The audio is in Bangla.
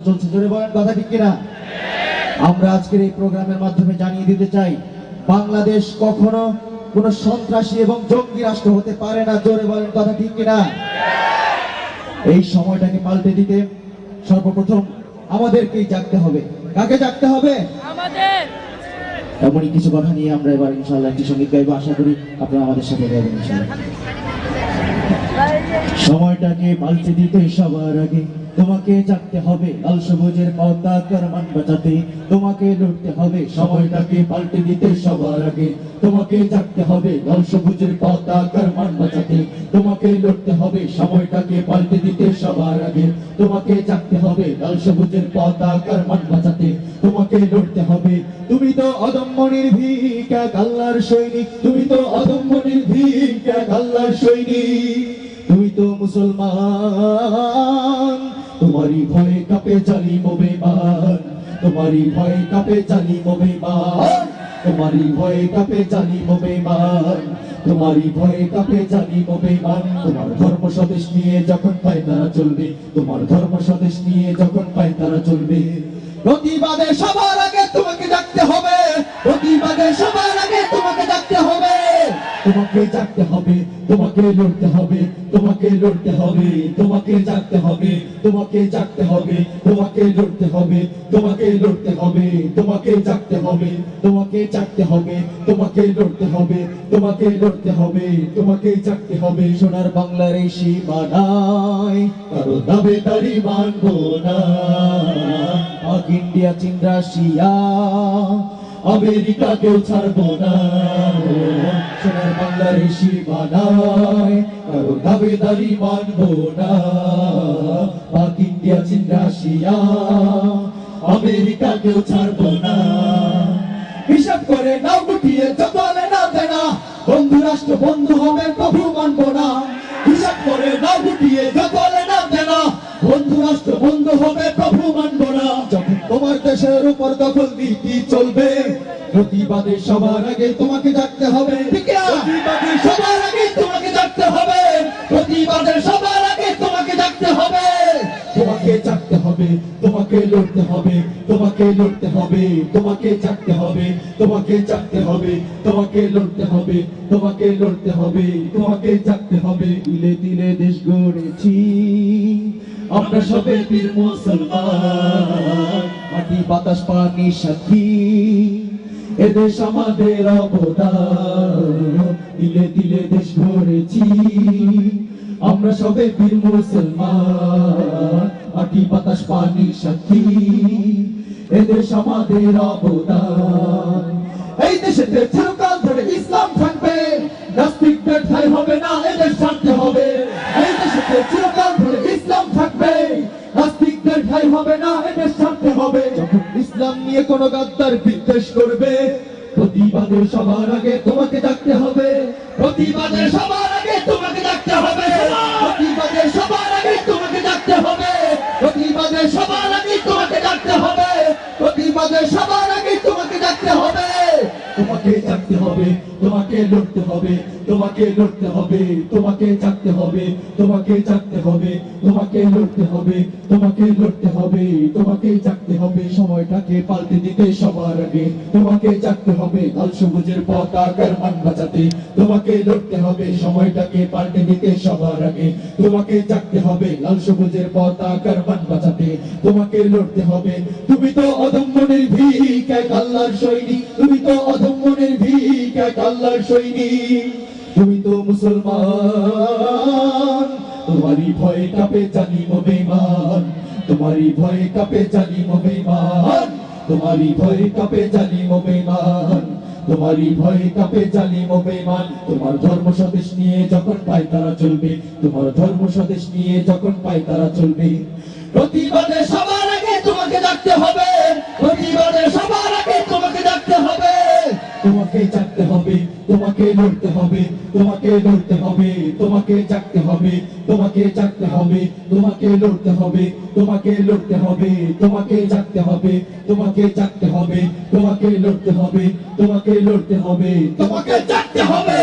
চলছে। জোরে বলেন কথা ঠিক কিনা? আমরা আজকের এই প্রোগ্রামের মাধ্যমে জানিয়ে দিতে চাই বাংলাদেশ কখনো কোন সন্ত্রাসী এবং জঙ্গি রাষ্ট্র হতে পারে না। জোরে বলেন কথা ঠিক কিনা? এই সময়টাকে পাল্টে দিতে সর্বপ্রথম আমাদেরকেই জাগতে হবে। কাকে জাগতে হবে? আমাদের! এমনই কিছু কথা নিয়ে আমরা এবার ইনশাআল্লাহ একটি সংগীত গাইবো। আশা করি আপনারা আমাদের সাথে গাইবেন সময়টাকে পাল্টে দিতে সবার আগে তোমাকে জাগতে হবে লাল সবুজের পতাকার মান বাঁচাতে। তোমাকে লড়তে হবে, সময়টাকে পাল্টে দিতে সবার আগে। তোমাকে জাগতে হবে লাল সবুজের পতাকার মান বাঁচাতে। তোমাকে লড়তে হবে, সময়টাকে পাল্টে দিতে সবার আগে। তোমাকে জাগতে হবে লাল সবুজের পতাকার মান বাঁচাতে। তোমাকে লড়তে হবে। তুমি তো অদম্য নির্ভীক এক আল্লাহর সৈনিক। তুমি তো অদম্য নির্ভীক এক আল্লাহর সৈনিক। তুমি তো মুসলমান। তোমারই ভয়ে কাপে জালিম ও বেমান তোমারই ভয়ে কাপে জালিম ও বেমান তোমারই ভয়ে কাপে জালিম ও বেমান তোমারই ভয়ে কাপে জালিম ও বেমান তোমার ধর্ম স্বদেশ নিয়ে যখন পায় তারা চলবে, তোমার ধর্ম স্বদেশ নিয়ে যখন পায় তারা চলবে। প্রতিবাদে সবার আগে তোমাকে ডাকতে হবে। প্রতিবাদে সবার আগে তোমাকে ডাকতে হবে। তোমাকে জাগতে হবে তোমাকে লড়তে হবে তোমাকে লড়তে হবে তোমাকে জাগতে হবে তোমাকে জাগতে হবে তোমাকে লড়তে হবে তোমাকে লড়তে হবে তোমাকে জাগতে হবে তোমাকে জাগতে হবে তোমাকে লড়তে হবে তোমাকে লড়তে হবে তোমাকে জাগতে হবে সোনার বাংলার এই সীমানায় কারও দাবে তারি মানবো না ইন্ডিয়া চীন রাশিয়া আমেরিকা কেউ ছাড়বো না। সোনার বাংলার সীমানায় কারও দাবেদারি মানবো না। পাক ইন্ডিয়া, চীন, রাশিয়া, আমেরিকা কেউ ছাড়বো না। হিসাব করে নাও গুটিয়ে, যত না দেনা, বন্ধু রাষ্ট্র, বন্ধু হবে, প্রভু মানবো না। হিসাব করে নাও গুটিয়ে আলে না দেনা, বন্ধু রাষ্ট্র, বন্ধু হবে, প্রভু মানবো না তোমার দেশের উপর দখল নীতি চলবে? প্রতিবাদে সবার আগে তোমাকে জাগতে হবে। প্রতিবাদে সবার আগে তোমাকে জাগতে হবে। প্রতিবাদে সবার আগে তোমাকে হবে। তোমাকে হবে তোমাকে লড়তে হবে তোমাকে লড়তে হবে তোমাকে জাগতে হবে তোমাকে হবে তোমাকে লড়তে হবে তোমাকে লড়তে হবে তোমাকে হবে। দিলে দিলে দেশ গড়েছি। আমরা সবে বীর মুসলমান। বাতাস, পানি, সাথী। এদেশ আমাদের অবদান। দিলে দিলে দেশ ভরেছি। আমরা সবে বীর মুসলমান। মাটি, বাতাস, পানি, সাথী। এদেশ আমাদের অবদান। এই দেশেতে নাস্তিকদের হবে না, এদের ছাড়তে হবে। ইসলাম নিয়ে কোনো গাদ্দার বিদ্বেষ করবে, প্রতিবাদের সবার আগে তোমাকে ডাকতে হবে। প্রতিবাদের সবার আগে তোমাকে ডাকতে হবে। প্রতিবাদের সবার আগে তোমাকে ডাকতে হবে। প্রতিবাদের সবার আগে তোমাকে ডাকতে হবে। প্রতিবাদের সবার আগে তোমাকে ডাকতে হবে তোমাকে জাগতে হবে, তোমাকে লড়তে হবে, তোমাকে লড়তে হবে, তোমাকে জাগতে হবে, তোমাকে জাগতে হবে, তোমাকে লড়তে হবে, তোমাকে লড়তে হবে, তোমাকে জাগতে হবে, সময়টাকে পাল্টে দিতে সবার আগে। তোমাকে জাগতে হবে লাল সবুজের পতাকার মান বাঁচাতে। তোমাকে লড়তে হবে, সময়টাকে পাল্টে দিতে সবার আগে। তোমাকে জাগতে হবে, লাল সবুজের পতাকার মান বাঁচাতে। তোমাকে লড়তে হবে, তুমি তো অদম্য নির্ভীক এক আল্লাহর সৈনিক। তুমি তো নির্ভীক এক আল্লাহর সৈনিক। তুমি তো মুসলমান। তোমারই কাপে বেমান তোমারই কাপে বেমান তোমারই কাপে বেমান তোমারই কাপে বেমান তোমার ধর্ম স্বদেশ নিয়ে যখন পায় তারা চলবে। তোমার ধর্ম স্বদেশ নিয়ে যখন পায় তারা চলবে। প্রতিবাদে সবার আগে তোমাকে ডাকতে হবে প্রতিবাদে সবার আগে তোমাকে ডাকতে হবে তোমাকে জাগতে হবে তোমাকে লড়তে হবে তোমাকে লড়তে হবে তোমাকে জাগতে হবে তোমাকে জাগতে হবে তোমাকে লড়তে হবে তোমাকে লড়তে হবে তোমাকে জাগতে হবে তোমাকে জাগতে হবে তোমাকে লড়তে হবে তোমাকে লড়তে হবে তোমাকে জাগতে হবে